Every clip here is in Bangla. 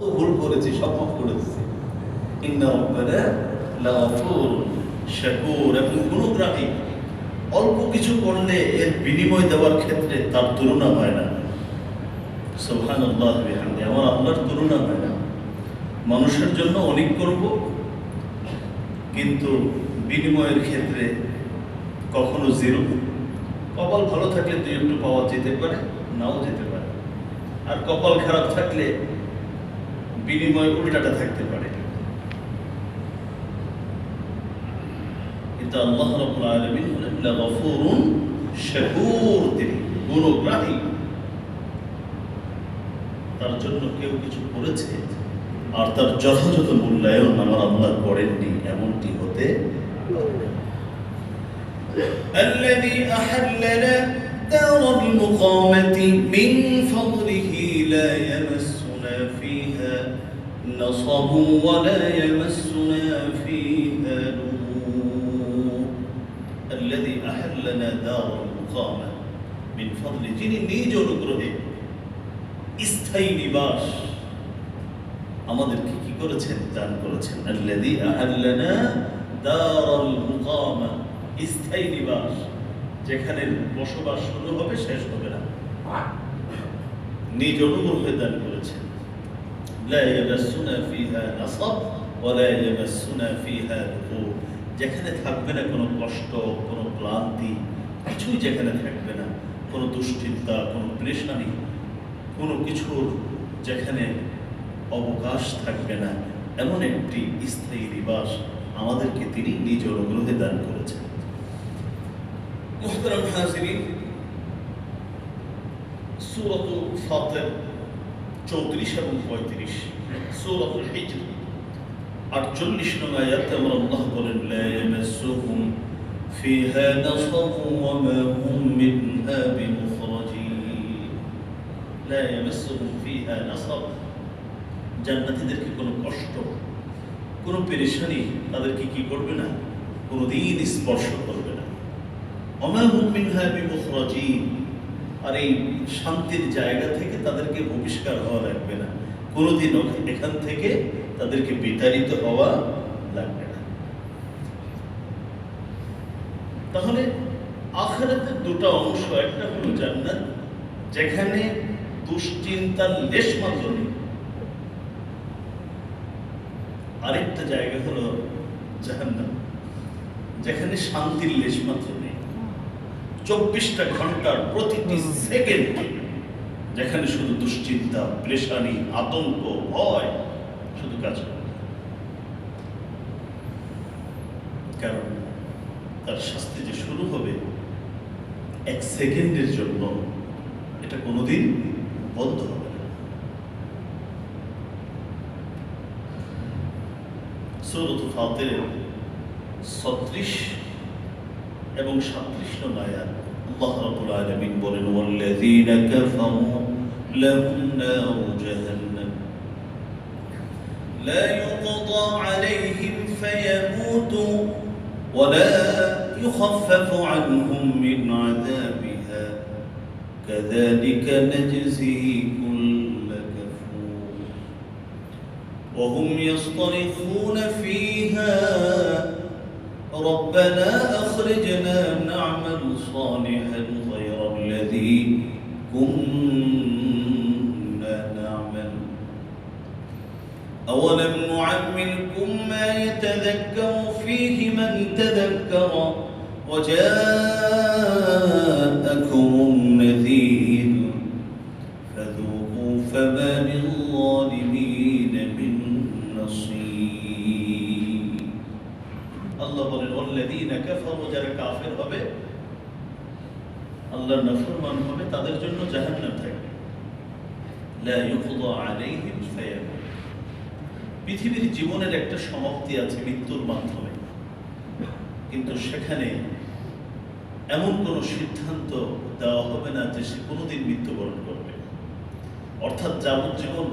ভুল করেছি, সব মাফ করে দিচ্ছি শাকুর। এবং গুণগ্রাহী অল্প কিছু করলে এর বিনিময় দেওয়ার ক্ষেত্রে তার তুলনা হয় না। সোহান আল্লাহ আমার আল্লাহর তুলনা হয় না। মানুষের জন্য অনেক করব, কিন্তু বিনিময়ের ক্ষেত্রে কখনো জিরো কপাল ভালো থাকলে দুই একটু পাওয়া যেতে পারে, নাও যেতে পারে। আর কপাল খারাপ থাকলে বিনিময় উল্টাটা থাকতে পারে কিন্তু আল্লাহ রাব্বুল আলামিন হলেন লাগফুরুন শাকুর তিনি গুণগ্রাহী তার জন্য কেউ কিছু করেছে আর তার যথাযথ মূল্যায়ন আমার আল্লাহ করেননি এমনটি হতে الذي أحلنا دار المقامة من فضله لا يمسنا فيها نصب ولا يمسنا فيها لغوب الذي أحلنا دار المقامة من فضله যিনি নিজ অনুগ্রহে স্থায়ী নিবাস আমাদেরকে কি করেছেন দান করেছেন আল্লাযী আহাল্লানা দারাল মুকামা স্থায়ী নিবাস যেখানে বসবাস শুরু হবে শেষ হবে না নিজ অনুগ্রহে দান করেছেন ইয়ামাসসুনা ফিহা নাসাব ওয়া লা ইয়ামাসসুনা ফিহা লুগুব যেখানে থাকবে না কোনো কষ্ট, কোনো ক্লান্তি, কিছুই যেখানে থাকবে না। কোনো দুশ্চিন্তা, কোনো পরেশানি কোনো কিছুর যেখানে অবকাশ থাকবে না। এমন একটি স্থায়ী নিবাস আমাদেরকে তিনি নিজ অনুগ্রহে দান করেছেন। মুহতারাম হাজিরিন, সূরাত ফাতির 34 এবং 35 সূরাতুল হিজর। 48 নং আয়াতে আমরা আল্লাহ বলেন, লা ইয়ামাসসুহুম নাসাবু ওয়া মা হুম মিনহা বিমুখরাজিন। লা ইয়ামাসসুহুম ফিহা নাসাব জান্নাতীদেরকে কোনো কষ্ট, কোনো পেরেশানি তাদেরকে কি করবে না? কোনোদিন স্পর্শ করবে না। অমা হুম মিনহা বিমুখরাজিন। আর এই শান্তির জায়গা থেকে তাদেরকে বহিষ্কার হওয়া লাগবে না। কোনোদিন এখান থেকে তাদেরকে বিতাড়িত হওয়া লাগবে না। তাহলে আখেরাতের দুটো অংশ, একটা হলো জান্নাত, যেখানে দুশ্চিন্তার লেশ মাত্র নেই। আরেকটা জায়গা হলো জাহান্নাম, যেখানে শান্তির লেশ মাত্র চব্বিশটা ঘণ্টার প্রতিটি সেকেন্ড যেখানে শুধু দুশ্চিন্তা প্রেশানি আতঙ্ক ভয় শুধু কাজ করে। কারণ তার শাস্তি যে শুরু হবে এক সেকেন্ডের জন্য এটা কোনোদিন বন্ধ হবে না। সৌরত ফাতের ছত্রিশ এবং সাত্রিশ নং আয়াত আল্লাহ রাব্বুল আলামিন বলেন ওয়াল্লাযীনা কাফারু লাহুম নারু জাহান্নাম لا يقضى عليهم فيموتوا ولا يخفف عنهم من عذابها كذلك نجزي كل كفور وهم يصطرخون فيها ربنا أخرجنا نعمل صالحا غير الذي كنا نعمل؟ أولم نعملكم ما يتذكر فيه من تذكر وجاءكم النذير কাফের হবে? আল্লাহর নাফরমান হবে, তাদের জন্য জাহান্নাম থাকবে। পৃথিবীর জীবনের একটা সমাপ্তি আছে মৃত্যুর মাধ্যমে। কিন্তু সেখানে এমন কোনো সিদ্ধান্ত দেওয়া হবে না যে সে কোনোদিন মৃত্যুবরণ করবে। অর্থাৎ যাবজ্জীবন,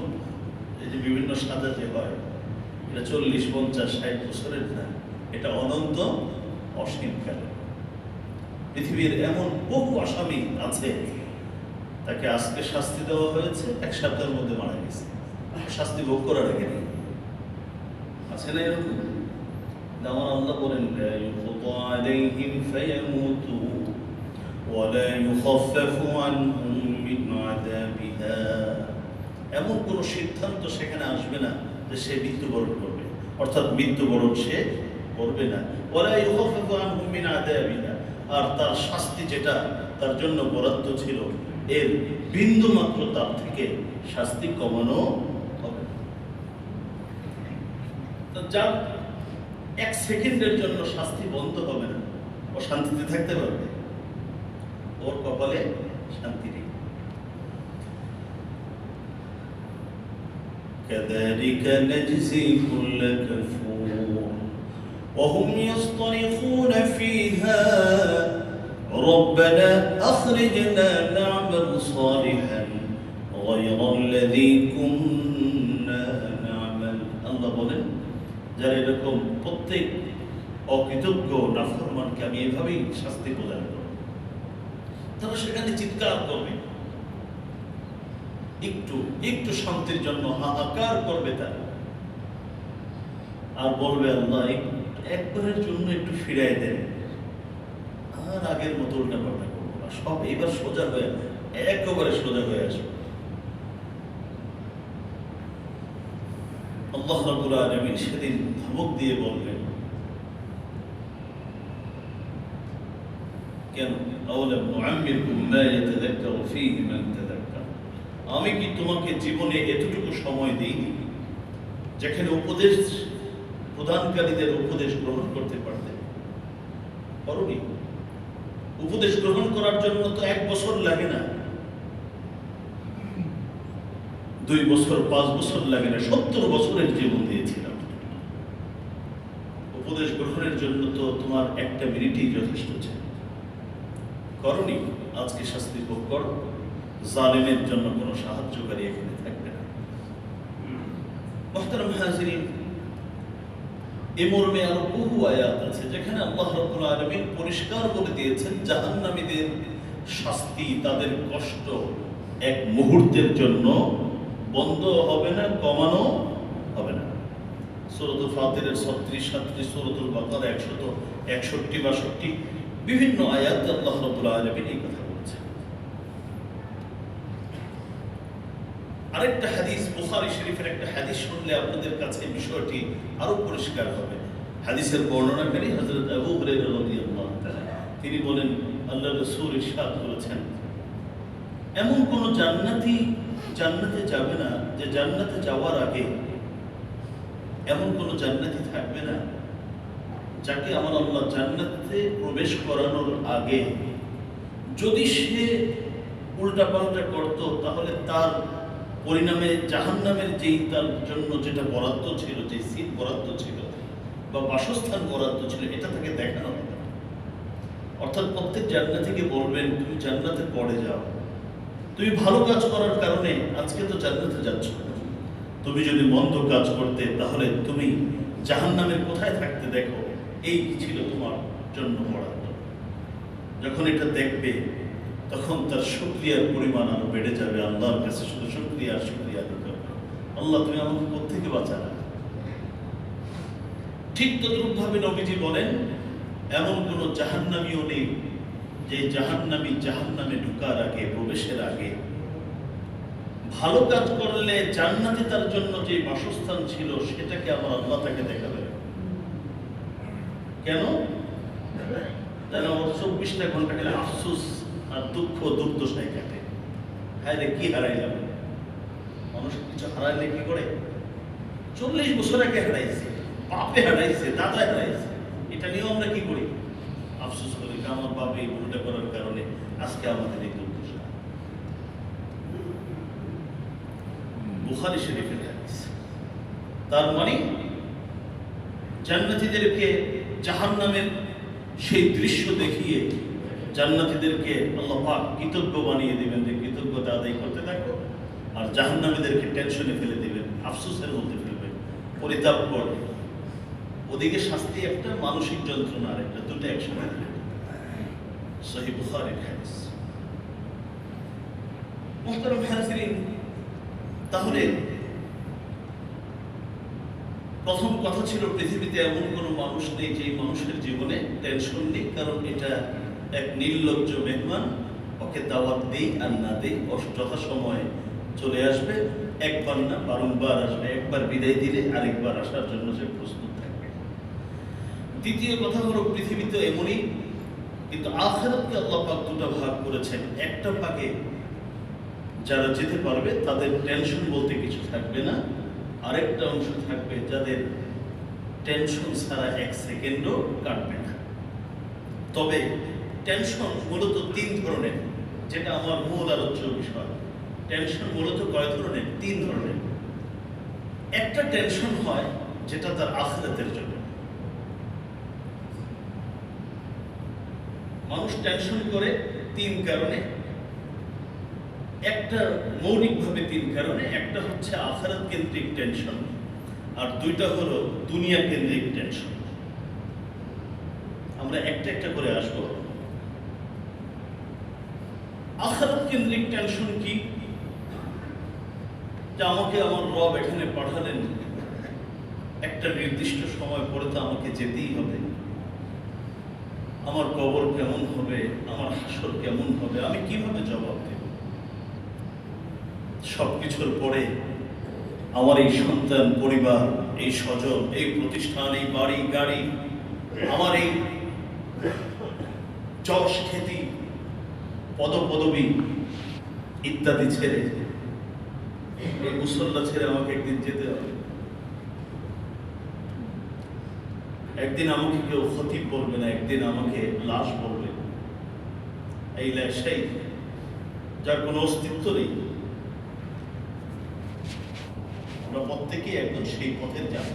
এই যে বিভিন্ন সাজা যে হয়, এটা চল্লিশ, পঞ্চাশ, ষাট বছরের না, এটা অনন্ত অসীমকাল পৃথিবীর এমন বহু আসামি আছে তাকে আজকে শাস্তি দেওয়া হয়েছে এক সপ্তাহের মধ্যে মারা গেছে শাস্তি ভোগ করার আগে নেই আছে না এরকম যেমন আল্লাহ বলেন لا يقضى عليهم فيموتوا ولا يخفف عنهم من عذابها এমন কোন সিদ্ধান্ত সেখানে আসবে না যে সে মৃত্যুবরণ করবে অর্থাৎ মৃত্যুবরণ সে করবে না ওলা ইউখাফিফু আনহুম মিন আযাবিহা আর তার শাস্তি যেটা তার জন্য বরাদ্দ ছিল এর বিন্দু মাত্র তার থেকে শাস্তি কমানো হবে না। তো যার এক সেকেন্ডের জন্য শাস্তি বন্ধ হবে না ও শান্তিতে থাকতে পারবে ওর কপালে শান্তি নেই كذلك نجزي كل كفور وهم يصطرخون فيها ربنا أخرجنا نعمل صالحا غير الذي كنا نعمل الله বলেন যারা এরকম প্রত্যেক অকৃতজ্ঞ নাফরমানকে আমি এভাবেই শাস্তি প্রদান করব তারা সেখানে চিৎকার করবে একটু একটু শান্তির জন্য হাহাকার করবে তারা আর বলবে আল্লাহ এক- একবারের জন্য একটু ফিরাই দেন আর আগের মতো উল্টা পাল্টা করব না। সব এবার সোজা হয়ে একেবারে সোজা হয়ে আসবে। আল্লাহ রাবুল আলমিন সেদিন ধমক দিয়ে বলবেন কেন? আমি কি তোমাকে জীবনে এতটুকু সময় দিইনি যেখানে উপদেশ প্রদানকারীদের উপদেশ গ্রহণ করতে পারতে? করনি উপদেশ গ্রহণ করার জন্য তো এক বছর লাগে না। দুই বছর, পাঁচ বছর লাগে না, সত্তর বছরের জীবন দিয়েছিলাম। উপদেশ গ্রহণের জন্য তো তোমার একটা মিনিটই যথেষ্ট ছিল। করনি, আজকে শাস্তি ভোগ করো। জালেমের জন্য কোনো সাহায্যকারী এখানে থাকবে না। মোহতারাম হাজিরিন এ মর্মে আরও বহু আয়াত আছে যেখানে আল্লাহ রাব্বুল আলামিন পরিষ্কার করে দিয়েছেন, জাহান্নামীদের শাস্তি তাদের কষ্ট এক মুহূর্তের জন্য বন্ধ হবে না, কমানো হবে না। সূরাতুল ফাতিরের 36 37 সূরাতুল বাকারা 100 61 62 বিভিন্ন আয়াত আল্লাহ রাব্বুল আলামিন এই কথা বলছেন আরেকটা হাদিস বুখারী শরীফের একটা হাদিস শুনলে আপনাদের কাছে বিষয়টি আরও পরিষ্কার হবে। হাদিসের বর্ণনাকারী হযরত আবু হুরায়রা রাদিয়াল্লাহু তাআলা, তিনি বলেন, আল্লাহ রাসূল ইরশাদ করেছেন, এমন কোন জান্নাতি জান্নাতে যাবে না যে জান্নাতে যাওয়ার আগে এমন কোন জান্নাতি থাকবে না যাকে আমার আল্লাহ জান্নাতে প্রবেশ করানোর আগে যদি সে উল্টাপাল্টা করত তাহলে তার পরিণামে জাহান্নামের যেই তার জন্য যেটা বরাদ্দ ছিল যে সিট বরাদ্দ ছিল বা বাসস্থান বরাদ্দ ছিল, এটা তাকে দেখানো হবে। না। অর্থাৎ প্রত্যেক জান্নাতিকে বলবেন, তুমি জান্নাতে পড়ে যাও। তুমি ভালো কাজ করার কারণে আজকে তো জান্নাতে যাচ্ছ। তুমি যদি মন্দ কাজ করতে, তাহলে তুমি জাহান্নামের কোথায় থাকতে দেখো? এই ছিল তোমার জন্য বরাদ্দ। যখন এটা দেখবে তখন তার শুক্রিয়ার পরিমাণ আরও বেড়ে যাবে। আল্লাহর কাছে শুধু শুক্রিয়া শুক্রিয়া দিতে আল্লাহ, তুমি আমাকে কোথেকে বাঁচানা ঠিক তদ্রুপ ভাবে নবীজি বলেন, এমন কোন জাহান্নামীও নেই যে জাহান্নামী জাহান্নামে ঢুকার আগে, প্রবেশের আগে ভালো কাজ করলে জান্নাতে তার জন্য যে বাসস্থান ছিল, সেটাকে আমার আল্লাহ তাকে দেখাবে কেন? যেন চব্বিশটা ঘণ্টা গেলে আফসোস। আর দুঃখ দুর্দশায় কাটে। হ্যাঁ রে কি হারাইলাম? মানুষ কিছু হারাইলে কি করে? চল্লিশ বছর আগে হারাইছে, বাপে হারাইছে দাদা হারাইছে। এটা নিয়েও আমরা কি করি? আফসোস করি আমার বাপে এই ভুলটা করার কারণে আজকে আমাদের এই দুর্দশা। বুখারি শরীফের হাদিস। তার মানে জান্নাতীদেরকে জাহান্নামের সেই দৃশ্য দেখিয়ে জান্নাতীদেরকে আল্লাহ পাক কৃতজ্ঞ বানিয়ে দিবেন যে কৃতজ্ঞতা আদায় করতে থাকো। আর জাহান্নামীদেরকে টেনশনে ফেলে দিবেন, আফসোসের মধ্যে ফেলবেন। পরিতাপ করবে ওদিকে শাস্তি একটা, মানসিক যন্ত্রণা আর একটা, দুটো একসাথে দিবেন। সহি বুখারীর হাদিস। মুহতারাম হাজিরিন, তাহলে প্রথম কথা ছিল পৃথিবীতে এমন কোনো মানুষ নেই যে মানুষের জীবনে টেনশন নেই, কারণ এটা এক নির্লজ্জ মেহমান ওকে দাওয়াত দেই আর না দেই ও যথাসময়ে চলে আসবে। একবার না, বারংবার আসবে। একবার বিদায় দিলে আরেকবার আসার জন্য সে প্রস্তুত থাকবে। দ্বিতীয় কথা হলো, পৃথিবী তো এমনই, কিন্তু আখেরাতকে আল্লাহ পাক দুটো ভাগ করেছেন। একটা ভাগে যারা যেতে পারবে, তাদের টেনশন বলতে কিছু থাকবে না। আরেকটা অংশ থাকবে যাদের টেনশন ছাড়া এক সেকেন্ডও কাটবে না। তবে টেনশন মূলত তিন ধরনের, যেটা আমার মূল আলোচ্য বিষয়। টেনশন মূলত কয় ধরনের? তিন ধরনের। একটা টেনশন হয় যেটা তার আখরাতের জন্য। মানুষ টেনশন করে তিন কারণে। একটা মৌলিকভাবে তিন কারণে, একটা হচ্ছে আখারাত কেন্দ্রিক টেনশন আর দুইটা হলো দুনিয়া কেন্দ্রিক টেনশন আমরা একটা একটা করে আসব। আখারাত কেন্দ্রিক টেনশন কি? যে আমাকে আমার রব এখানে পাঠালেন। একটা নির্দিষ্ট সময় পরে তো আমাকে যেতেই হবে। আমার কবর কেমন হবে? আমার হাসর কেমন হবে? আমি কীভাবে জবাব দেব? সবকিছুর পরে আমার এই সন্তান, পরিবার, এই স্বজন, এই প্রতিষ্ঠান, এই বাড়ি, গাড়ি, আমার এই যশ খ্যাতি পদপদবী ইত্যাদি ছেড়ে এই মুসল্লা ছেড়ে আমাকে একদিন যেতে হবে। একদিন আমাকে কেউ খতিব বলবে না, একদিন আমাকে লাশ বলবে। এই লাশাই যার কোনো অস্তিত্ব নেই। আমরা প্রত্যেকেই একদম সেই পথের যাব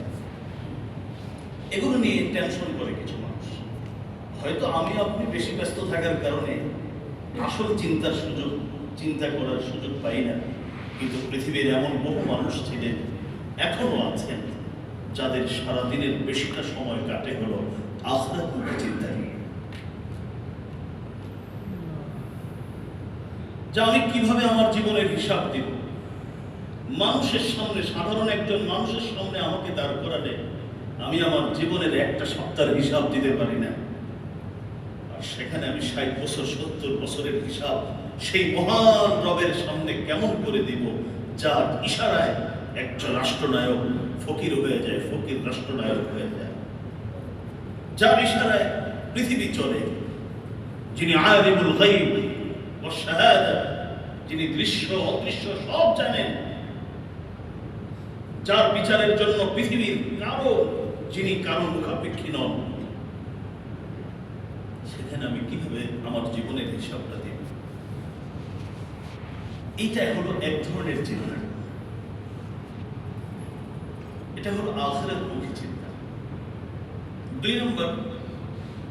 এগুলো নিয়ে টেনশন করে কিছু মানুষ। হয়তো আমি আপনি বেশি ব্যস্ত থাকার কারণে আসল চিন্তার সুযোগ, চিন্তা করার সুযোগ পাই না। কিন্তু পৃথিবীর এমন বহু মানুষ ছিলেন এখনও আছেন, যাদের সারাদিনের বেশিটা সময় কাটে হলো আখরাত চিন্তা যা আমি কীভাবে আমার জীবনের হিসাব দিব? মানুষের সামনে, সাধারণ একজন মানুষের সামনে আমাকে দাঁড় করালে আমি আমার জীবনের একটা সপ্তাহের হিসাব দিতে পারি না। সেখানে আমি ষাট বছর, সত্তর বছরের হিসাব সেই মহান রবের সামনে কেমন করে দিব, যার ইশারায় একজন রাষ্ট্রনায়ক ফকির হয়ে যায়, ফকির রাষ্ট্রনায়ক হয়ে যায়। যার ইশারায় পৃথিবী চলে, যিনি আয়ারিবুল যিনি দৃশ্য, অদৃশ্য সব জানেন, যার বিচারের জন্য পৃথিবীর কারও, যিনি কারও মুখাপেক্ষী নন। সেখানে আমি কীভাবে আমার জীবনের হিসাবটা দেব এইটা হলো এক ধরনের চিন্তা। এটা হলো আখেরাত মুখী চিন্তা। দুই নম্বর,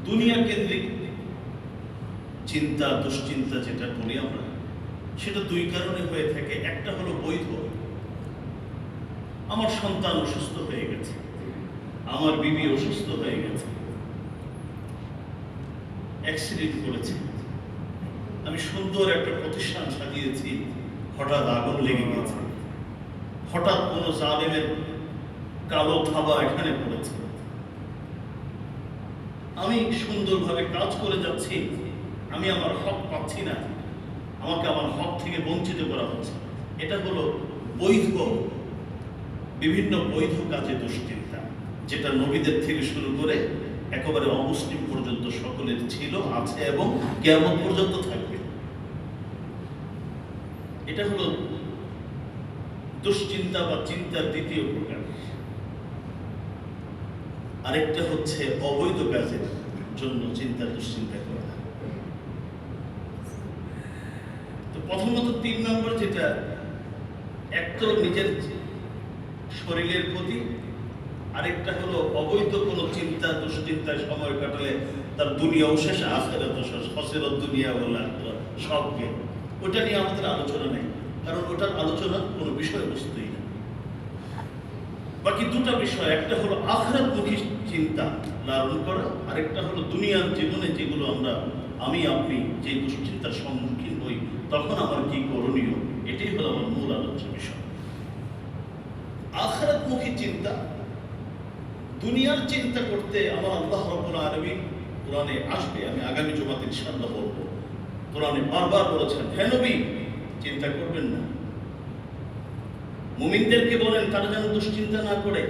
দুনিয়া কেন্দ্রিক চিন্তা, দুশ্চিন্তা যেটা বলি আমরা, সেটা দুই কারণে হয়ে থাকে। একটা হলো বৈধ। আমার সন্তান অসুস্থ হয়ে গেছে। আমার বিবি অসুস্থ হয়ে গেছে। অ্যাক্সিডেন্ট করেছে। আমি সুন্দর একটা প্রতিষ্ঠান সাজিয়েছি, হঠাৎ আগুন লেগে গেছে। হঠাৎ কোনো জালেমের কালো থাবা এখানে পড়েছে। আমি সুন্দরভাবে কাজ করে যাচ্ছি, আমি আমার হক পাচ্ছি না। আমাকে আমার হক থেকে বঞ্চিত করা হচ্ছে। এটা হলো বৈধ, বিভিন্ন বৈধ কাজে দুশ্চিন্তা যেটা নবীদের থেকে শুরু করে একেবারে অমুসলিম পর্যন্ত সকলের ছিল, আছে এবং কেমন পর্যন্ত থাকবে। এটা হলো দুশ্চিন্তা বা চিন্তার দ্বিতীয় প্রকার। আরেকটা হচ্ছে অবৈধ কাজের জন্য চিন্তা দুশ্চিন্তা করা। তো প্রথমত তিন নম্বর যেটা এক তো নিজের শরীরের প্রতি আরেকটা হলো অবৈধ কোনো চিন্তা, দুশ্চিন্তায় সময় কাটালে তার দুনিয়াও শেষ আখেরাত শেষ হসেরত দুনিয়া বলা সবকে ওটা নিয়ে আমাদের আলোচনা নেই, কারণ ওটার আলোচনা কোনো বিষয়বস্তুই না। বাকি দুটা বিষয়, একটা হলো আখরাতমুখী চিন্তা লালন করা, আরেকটা হলো দুনিয়ার জীবনে যেগুলো আমরা, আমি, আপনি যে দুশ্চিন্তার সম্মুখীন হই, তখন আমার কি করণীয়? এটাই হলো আমার মূল আলোচ্য বিষয়। আখরাতমুখী চিন্তা দুনিয়ার চিন্তা করতে আমার আল্লাহ রব্বুল আলামিন কোরআনে আসবে। আমি আগামী জমাতে ইনশাআল্লাহ বলব। কোরআনে বারবার বলেছেন, হে নবী, চিন্তা করবেন না। মুমিনদেরকে বলেন, তারা যেন দুশ্চিন্তা না করে।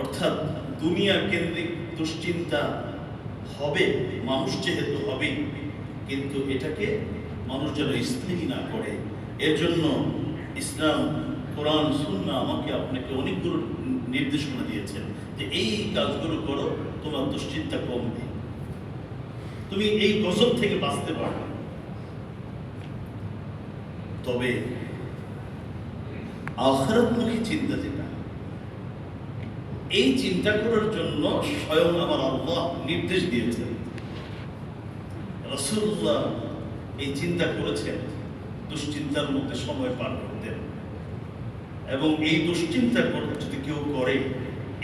অর্থাৎ দুনিয়া কেন্দ্রিক দুশ্চিন্তা হবে, মানুষ যেহেতু হবে, কিন্তু এটাকে মানুষ যেন স্থায়ী না করে। এর জন্য ইসলাম কোরআন সুন্না আমাকে আপনাকে অনেকগুলো নির্দেশনা দিয়েছেন যে এই কাজগুলো করো, তোমার দুশ্চিন্তা কমবে। তুমি এই গজব থেকে বাঁচতে পারবে। তবে আখরাতমুখী চিন্তা যেটা, এই চিন্তা করার জন্য স্বয়ং আমার আল্লাহ নির্দেশ দিয়েছেন। রসুল্লাহ এই চিন্তা করেছেন, দুশ্চিন্তার মধ্যে সময় পার করতেন এবং এই দুশ্চিন্তা করে যদি কেউ করে,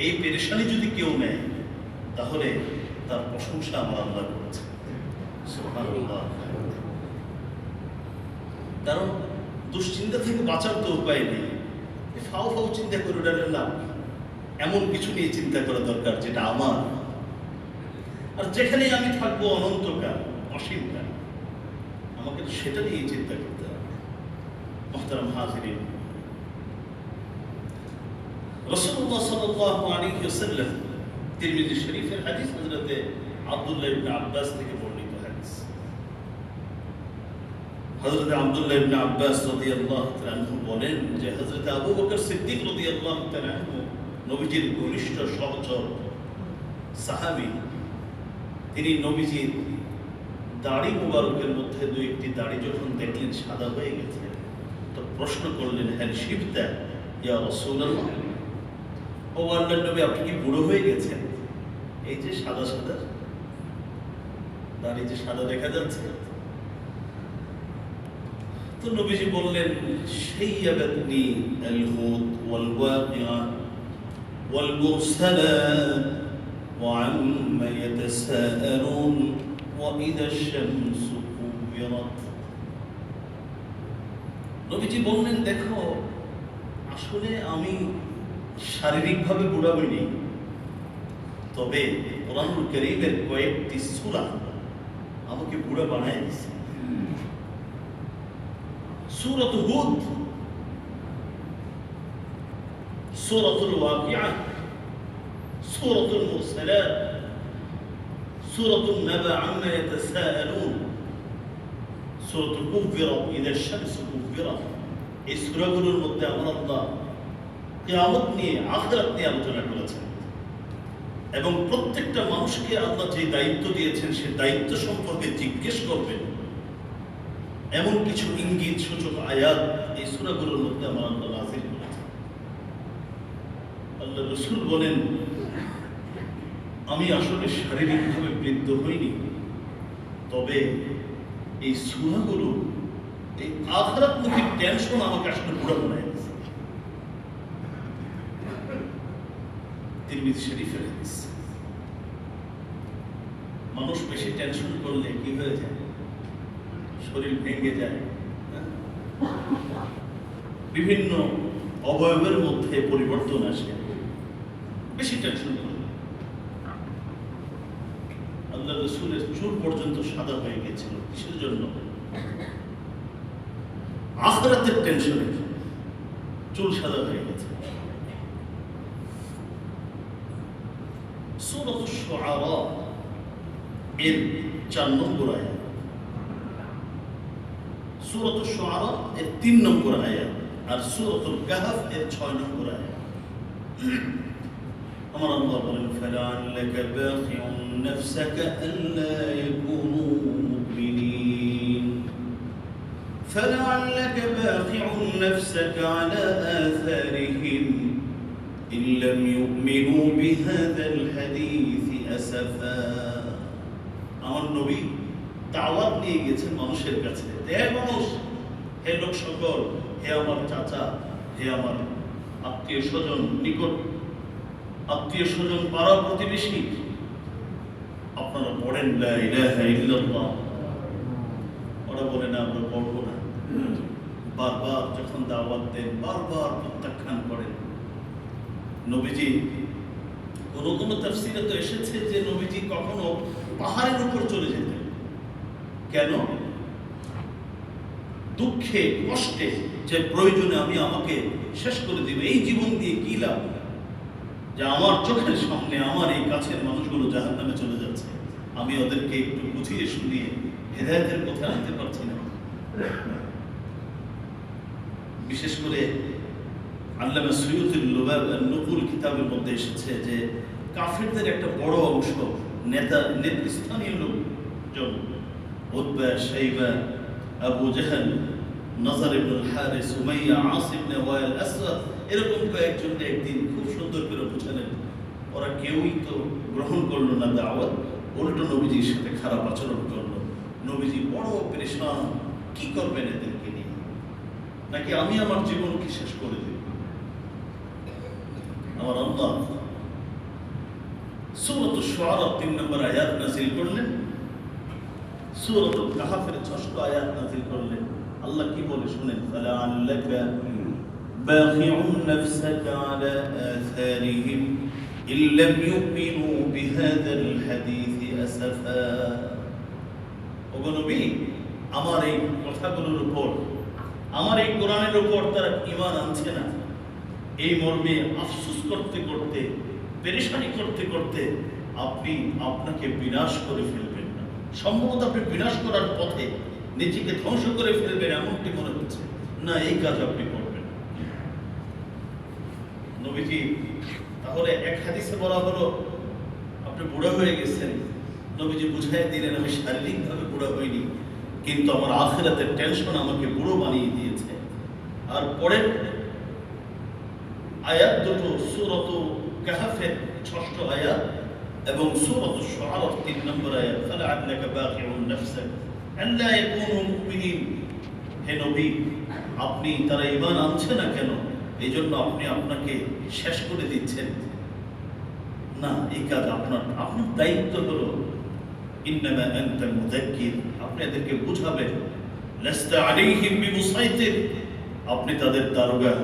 এই পেরেশানি যদি কেউ নেয়, তাহলে তার প্রশংসা আমার আল্লাহ করেছে। কারণ দুশ্চিন্তা থেকে বাঁচার তো উপায় নেই। ফাও ফাও চিন্তা করে ওঠার লাভ এমন কিছু নিয়ে চিন্তা করা দরকার যেটা আমার। আর যেখানে আমি থাকব অনন্তকাল, অসীমকাল, আমাকে সেটা নিয়ে চিন্তা করতে হবে। মোহতারাম হাজিরিন রসুল্লাহ ঘনিষ্ঠ সহচর সাহাবী। তিনি নবীজির দাড়ি মুবারকের মধ্যে দুই একটি দাড়ি যখন দেখলেন সাদা হয়ে গেছে, তো প্রশ্ন করলেন হ্যাঁ শিবদা ইয়া রাসূলুল্লাহ? ও আল্লাহ নবী আপনি কি বুড়ো হয়ে গেছেন? এই যে সাদা সাদা তার এই যে সাদা দেখা যাচ্ছে। তো নবীজি বললেন, সেই আবাদনি আল হুদ ওয়াল ওয়াকিআ ওয়াল মুরসালাত ওয়া আম্মা ইয়াতাসাআলুন ওয়া ইদা আশ-শামসু কুবিরাত। নবীজি বললেন, দেখো, আসলে আমি শারীরিকভাবে বুড়া হইনি তবে কোরআনুল করিমের কয়েকটি সূরা আমাকে বুড়া বানায় দিছে সূরাত হুদ, সূরাতুল ওয়াকিআ, সূরাতুল মুরসালাত, সূরাতুন নাবা আম্মা ইয়াতাসাআলুন, সূরাতুল কুফিরাত ইযা শামসু কুফিরাত এই সূরাগুলোর মধ্যে আমার আল্লাহ কিয়ামত নিয়ে, আখিরাত নিয়ে আলোচনা করেছেন। এবং প্রত্যেকটা মানুষকে আল্লাহ যে দায়িত্ব দিয়েছেন, সে দায়িত্ব সম্পর্কে জিজ্ঞেস করবেন। এমন কিছু ইঙ্গিত, সূচক আয়াত এই সূরাগুলোর মধ্যে আমার আল্লাহ নাজিল করেছেন। আল্লাহ রসুল বলেন, আমি আসলে শারীরিকভাবে বৃদ্ধ হইনি, তবে এই সূরাগুলো, এই আখরাতমুখী টেনশন আমাকে আসলে বুড়া বানায় দিয়েছে তিরমিজি শরীফের হাদিস মানুষ বেশি টেনশন করলে কি হয়ে যায়? শরীর ভেঙে যায় হ্যাঁ? বিভিন্ন অবয়বের মধ্যে পরিবর্তন আসে। বেশি টেনশন করলে। আল্লাহ রসুলের চুল পর্যন্ত সাদা হয়ে গেছিল কিসের জন্য? আখরাতের টেনশনে চুল সাদা হয়ে গেছে। সূরাত আশ-শুআরা এর চার নম্বর আয়াত সূরাত আশ-শুআরা এর তিন নম্বর আয়াত আর সূরাতুল কাহফ এর ছয় নম্বর আয়াত আমার আল্লাহ বলেন فلعلك باخع نفسك ألا يكونوا مؤمنين فلعلك باخع نفسك على آثارهم إن لم يؤمنوا بهذا الحديث أسفا আমার নবী দাওয়াত নিয়ে গেছেন মানুষের কাছে হে মানুষ হে লোক সকল হে আমার চাচা হে আমার আত্মীয় স্বজন নিকট আত্মীয় স্বজন পাড়া প্রতিবেশী আপনারা পড়েন লা ইলাহা ইল্লাল্লাহ ওরা বলে না আমরা পড়বো না বারবার যখন দাওয়াত দেন বারবার প্রত্যাখ্যান করেন নবীজি, কোনো কোনো তাফসিরে তো এসেছে যে নবীজি কখনো পাহাড়ের উপর চলে যেতেন। কেন? দুঃখে, কষ্টে যে প্রয়োজনে আমি আমাকে শেষ করে দিব। এই জীবন দিয়ে কি লাভ? যে আমার চোখের সামনে, আমার এই কাছের মানুষগুলো জাহান নামে চলে যাচ্ছে। আমি ওদেরকে একটু বুঝিয়ে শুনিয়ে হেদায়তের পথে আনতে পারছি না। বিশেষ করে আল্লামা সৈয়দুল নকুল কিতাবের মধ্যে এসেছে যে কাফিরদের একটা বড় অংশ নেতা, নেতৃস্থানীয় লোকজন, উতবা, শাইবা, আবু জাহাল, নজর ইবনুল হারিস, উমাইয়া ইবনে ওয়াইল আসওয়াদ এরকম কয়েকজন একদিন খুব সুন্দর করে বুঝালেন। ওরা কেউই তো গ্রহণ করল না দাওয়াত, উল্টো নবীজির সাথে খারাপ আচরণ করল। নবীজি বড় পরেশান কি করবেন এদেরকে নিয়ে? নাকি আমি আমার জীবনকে শেষ করে দেব? আমার আল্লাহ সূরাত শুআরা তিন নম্বর আয়াত নাযিল করলেন সূরাত কাহাফের ষষ্ঠ আয়াত নাযিল করলেন আল্লাহ কি বলে শুনেন ফালাআল্লাকা باخع نفسك على آثارهم إن لم يؤمنوا بهذا الحديث أسفا ওগো আমার এই কথাগুলোর উপর আমার এই কোরআনের উপর তারা ইমান আনছে না এই মর্মে আফসোস করতে করতে, পেরেশানি করতে করতে আপনি আপনাকে বিনাশ করে ফেলবেন না। সম্ভবত আপনি বিনাশ করার পথে নিজেকে ধ্বংস করে ফেলবেন এমনটি মনে হচ্ছে। না, এই কাজ আপনি করবেন নবীজি, তাহলে এক হাদিসে বলা হলো, আপনি বুড়া হয়ে গেছেন। নবীজি বুঝাই দিলেন, আমি শারীরিকভাবে বুড়া হইনি, কিন্তু আমার আখেরাতের টেনশন আমাকে বুড়ো বানিয়ে দিয়েছে। আর পরের আয়াত দুটো সুরত কাহাফের ষষ্ঠ আয়াত এবং সুরত শুআরার তিন নম্বর আয়াত বাখিউন নাফসাক আল্লা ইয়াকুনু মুমিনিন। হে নবী, আপনি তারা ঈমান আনছে না কেন? এই জন্য আপনি আপনাকে শেষ করে দিচ্ছেন। না, এই কাজ আপনার আপনার দায়িত্ব হলো, ইন্নামা আনতা মুযাক্কির। আপনি এদেরকে বুঝাবেন, লাস্তা আলাইহিম বিমুসাইতির। আপনি তাদের দারোগা।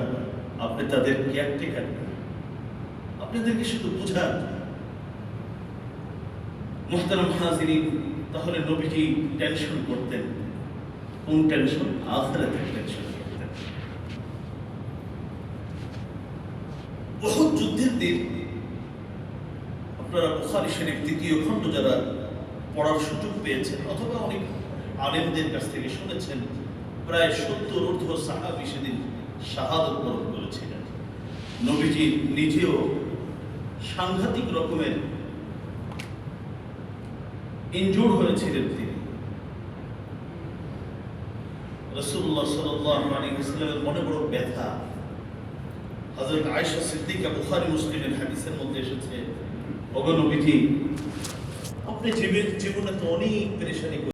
আপনি তাদের কেয়ারটেকার আপনাদেরকে শুধু বুঝান। মুহতারাম হাজিরিন, তাহলে নবীজি টেনশন করতেন। কোন টেনশন আখিরাতের টেনশন বহুত যুদ্ধের দিন আপনারা বুখারী শরীফ খণ্ড যারা পড়ার সুযোগ পেয়েছেন, অথবা অনেক আলেমদের কাছ থেকে শুনেছেন, প্রায় সত্তর ঊর্ধ্ব সাহাবি সেদিন শাহাদত বরণ করেছিলেন। নবীজি নিজেও সাংঘাতিক রকমের ইনজুর হয়েছিলেন তিনি। রসুল্লাহ ইসলামের মনে বড় ব্যথা। হজরত আয়েশা সিদ্দিকা বুখারী মুসলিমের হাদিসের মধ্যে এসেছে অগণবিধি আপনি জীবনে তো অনেক পেরেশানি